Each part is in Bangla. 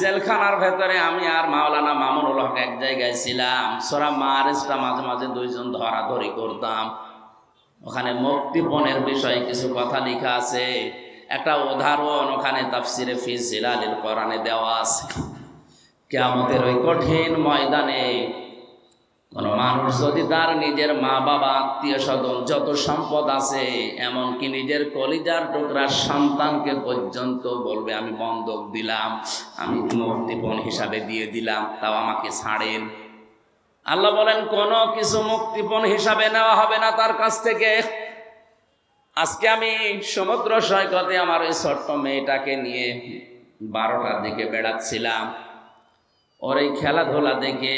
জেলখানার ভেতরে আমি আর মাওলানা মামুনুল হক এক জায়গায় ছিলাম। সোরা মারেসটা মাঝে মাঝে দুইজন ধরাধরি করতাম। ওখানে মুক্তিপণের বিষয়ে কিছু কথা লেখা আছে। একটা উদাহরণ ওখানে তাফসিরে ফিজ জিলালিল কোরআনে দেওয়া আছে। কেয়ামতের ওই কঠিন ময়দানে কোন মানুষ যদি তার নিজের মা বাবা, আত্মীয় স্বজন যত সম্পদ আছে, এমনকি নিজের কলিজার টুকরার সন্তানকে পর্যন্ত বলবে, আমি বন্ধক দিলাম, আমি মুক্তিপণ হিসাবে দিয়ে দিলাম, তাও আমাকে ছাড়েন। আল্লাহ বলেন, কোনো কিছু মুক্তিপণ হিসাবে নেওয়া হবে না তার কাছ থেকে। আজকে আমি সমুদ্র সৈকতে আমার ওই ছোট্ট মেয়েটাকে নিয়ে বারোটার দিকে বেড়াচ্ছিলাম। ওর এই খেলাধুলা দেখে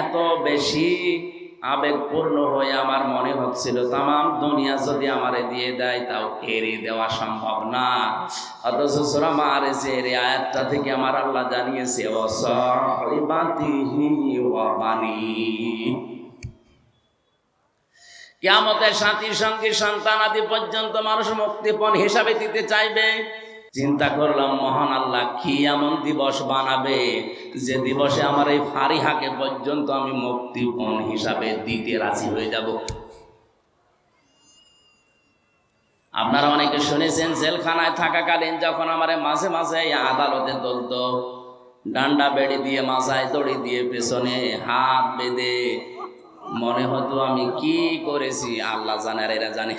এত বেশি আবেগপূর্ণ হয়ে আমার মনে হচ্ছিল, তামাম দুনিয়া যদি আমারে দিয়ে দেয়, তাও এড়িয়ে দেওয়া সম্ভব না। অথচ সুরা মারেছে এর আয়াতটা থেকে আমার আল্লাহ জানিয়েছে কেয়ামতের সাথী, সঙ্গী, সন্তান আদি পর্যন্ত মানুষ মুক্তিপণ হিসাবে দিতে চাইবে। চিন্তা করলাম, মহান আল্লাহ, কি এমন দিবস বানাবে? যে দিবসে আমার এই ফারিহাকে পর্যন্ত আমি মুক্তিপণ হিসাবে দিতে রাজি হয়ে যাব। আপনারা অনেকে শুনেছেন, জেলখানায় থাকাকালীন যখন আমার মাঝে মাঝে আদালতে তুলত, ডান্ডা বেড়ে দিয়ে মাথায় দড়ি দিয়ে, পেছনে হাত বেঁধে, মনে হতো আমি কি করেছি? আল্লাহ জানে আর এরা জানে।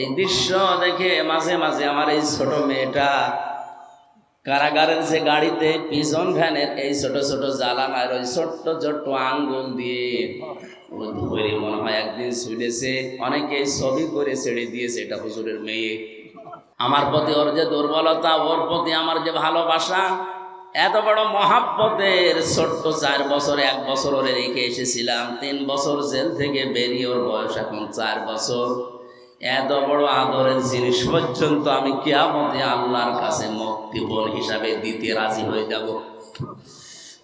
এই দৃশ্য দেখে মাঝে মাঝে আমার এই ছোট মেয়েটা কারাগারের যে গাড়িতে পিছন ভ্যানের এই ছোট ছোট জ্বালানার ওই ছোট্ট ছোট্ট আঙ্গুল দিয়ে ধরে মনে হয় একদিন ছুটেছে অনেকে ছবি করে ছেড়ে দিয়েছে এটা হুজুরের মেয়ে। আমার প্রতি ওর যে দুর্বলতা, ওর প্রতি আমার যে ভালোবাসা, এত বড় মহাব্বতের ছোট্ট চার বছর, এক বছর ওরে রেখে এসেছিলাম। তিন বছর জেল থেকে বেরিয়ে ওর বয়স এখন চার বছর। এত বড় আদরের জিনিস পর্যন্ত আমি কেয়ামতে আল্লাহর কাছে মুক্তিপণ হিসাবে দিতে রাজি হয়ে যাব।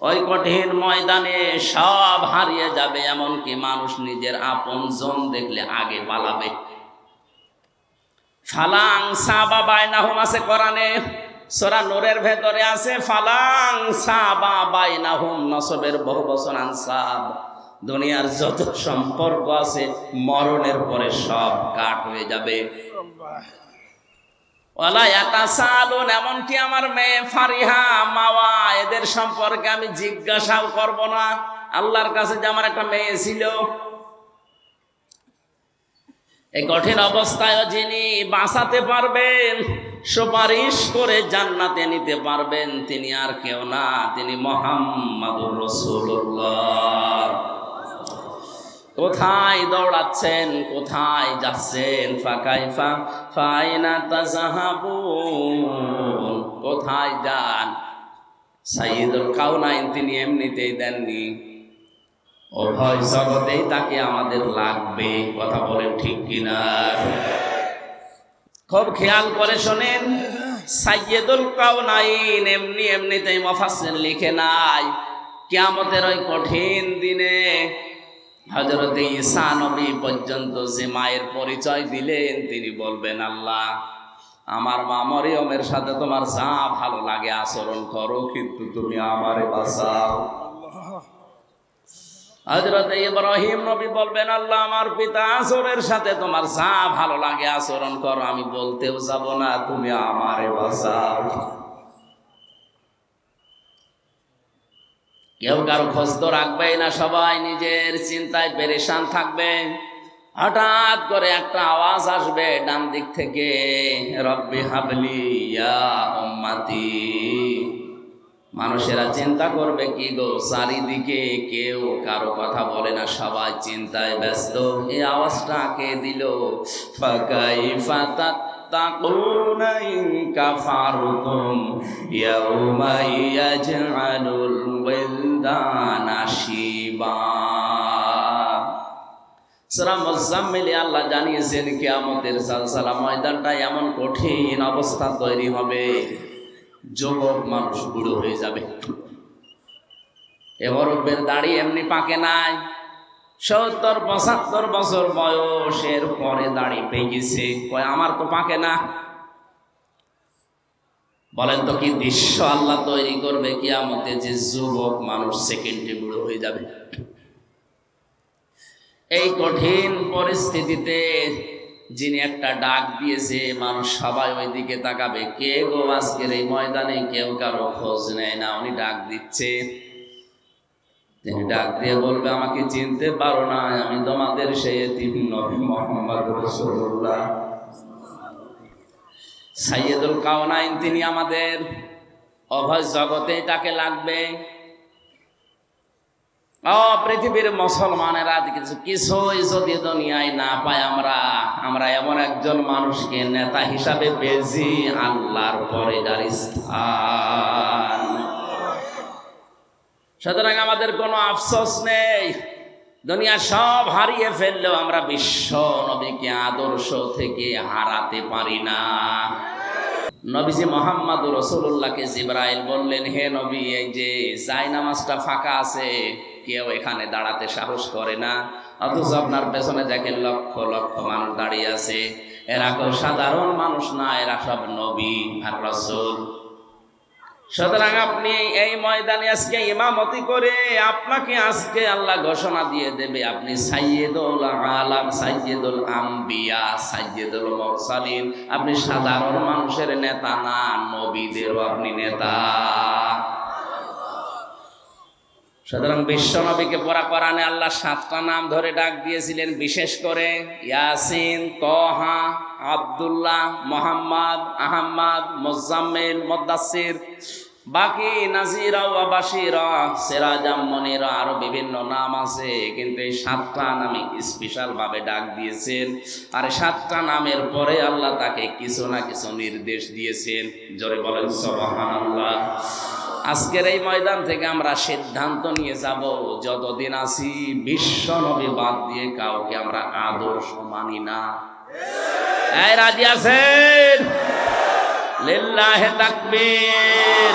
ওই কঠিন ময়দানে সব হারিয়ে যাবে, এমনকি মানুষ নিজের আপন জন দেখলে আগে পালাবে। ফালাং সাবা বাইনাহুম, আছে কোরআনে, সোরা নোরের ভেতরে আছে, ফালাং সাবা বাইনাহুম, নসবের বহু বছর আনসাব দুনিয়ার যত সম্পর্ক আছে, মরণের পরে সব কাট হয়ে যাবে। এমনকি আমার মেয়ে ফারিহা, মাওয়া, এদের সম্পর্কে আমি জিজ্ঞাসাও করব না। আল্লাহর কাছে যে আমার একটা মেয়ে ছিল এই কঠিন অবস্থায় যিনি বাঁচাতে পারবেন, সুপারিশ করে জান্নাতে নিতে পারবেন, তিনি আর কেউ না, তিনি মোহাম্মদুর রসুল্লাহ কোথায় দৌড়াচ্ছেন, কোথায় যাচ্ছেন? ফাঁকাই ফা ফাইনা তাজাহাবুন। কোথায় যান? সাইদুল কাউনাইন তিনি এমনিতেই দেননি। উভয় জগতেই তাকে আমাদের লাগবে, কথা বলেন ঠিক কিনা? খুব খেয়াল করে শোনেন সাইয়েদুল কাউনাইন এমনি এমনিতেই মফাসের লিখে নাই। কিয়ামতের ওই কঠিন দিনে হজরত ঈসা নবী পর্যন্ত যে মায়ের পরিচয় দিলেন, তিনি বলবেন, আল্লাহ, আমার মা মরিয়মের সাথে তোমার যা ভালো লাগে আচরণ করো, কিন্তু তুমি আমারে বাঁচাও। হজরত ইব্রাহিম নবী বলবেন, আল্লাহ, আমার পিতা আসরের সাথে তোমার যা ভালো লাগে আচরণ করো, আমি বলতেও যাব না, তুমি আমারে বাঁচাও। কেউ কারও খোঁজ তো রাখবেই না সবাই, নিজের চিন্তায় পেরেশান থাকবে। হঠাৎ করে একটা আওয়াজ আসবে ডান দিক থেকে, রব্বি হাবলি উম্মাতি। মানুষেরা চিন্তা করবে, কি গো, চারিদিকে কেউ কারও কথা বলে না, সবাই চিন্তায় ব্যস্ত। এই আওয়াজটা কে দিল? ফাকাই ফাতাত تتقون إن كفرتم يوما يجعل الولدان شيبا সুরা মুজাম্মিলে আল্লাহ জানিয়েছেন কিয়ামতের সালসালা ময়দানটা এমন কঠিন অবস্থা তৈরি হবে যুবক মানুষ বুড়ো হয়ে যাবে এমরবের দাড়ি এমনি পাকে নাই সত্তর, পঁচাত্তর বছর বয়সের পরে দাড়ি পেয়ে গেছে। কয়, আমার তো পাকে না। বলেন তো কি দৃশ্য আল্লাহ তৈরি করবে কিয়ামতে যে যুবক মানুষ সেকেন্ডে বুড়ো হয়ে যাবে। এই কঠিন পরিস্থিতিতে যিনি একটা ডাক দিয়েছে, মানুষ সবাই ওই দিকে তাকাবে। কে গো আজকের এই ময়দানে? কেউ কারও খোঁজ নেয় না, উনি ডাক দিচ্ছে। তিনি ডাক দিয়ে বলবে, আমাকে চিনতে পারো না, আমি তোমাদের সেই তিন নবী মোহাম্মদ রসুল্লাহ সাইয়েদুল কাওনাইন, তিনি আমাদের অভয় জগতে তাকে লাগবে। ও পৃথিবীর মুসলমানেরা কিছু কিছুই যদি দুনিয়ায় না পায় আমরা আমরা এমন একজন মানুষকে নেতা হিসাবে পেয়েছি আল্লাহর পরে যার সুতরাং আমাদের কোনো আফসোস নেই। দুনিয়া সব হারিয়ে ফেললেও আমরা বিশ্ব নবীকে আদর্শ থেকে হারাতে পারি না। নবীজি মোহাম্মদ রসুল্লাহকে জিব্রাইল বললেন, হে নবী, এই যে জাই নামাজটা ফাঁকা আছে, কেউ এখানে দাঁড়াতে সাহস করে না। অথচ আপনার পেছনে দেখেন লক্ষ লক্ষ মানুষ দাঁড়িয়ে আছে। এরা কেউ সাধারণ মানুষ না, এরা সব নবী আর রসুল। সুতরাং আপনি এই ময়দানে আজকে ইমামতি করে আপনাকে আজকে আল্লাহ ঘোষণা দিয়ে দেবে। আপনি সাইয়েদুল আলাম, সাইয়েদুল আম্বিয়া, সাইয়েদুল মরসালিন। আপনি সাধারণ মানুষের নেতা না, নবীদেরও আপনি নেতা। সুতরাং বিশ্ব নবীকে পড়া কোরআনে আল্লাহ সাতটা নাম ধরে ডাক দিয়েছিলেন, বিশেষ করে ইয়াসিন তহা আব্দুল্লাহ, মোহাম্মদ, আহম্মদ, মোজাম্মেল মোদ্দাসির বাকি নাজিরা ও বাসিরা সেরাজাম আরও বিভিন্ন নাম আছে। কিন্তু এই সাতটা নামে স্পেশাল ভাবে ডাক দিয়েছেন। আর সাতটা নামের পরে আল্লাহ তাকে কিছু না কিছু নির্দেশ দিয়েছেন। জোরে বলেন, সবহানাল্লাহ। আজকের এই ময়দান থেকে আমরা সিদ্ধান্ত নিয়ে যাব, যতদিন আছি বিশ্ব নবী বাদ দিয়ে কাউকে আমরা আদর্শ মানি না। এই রাজি আছেন? লিল্লাহে তাকবীর।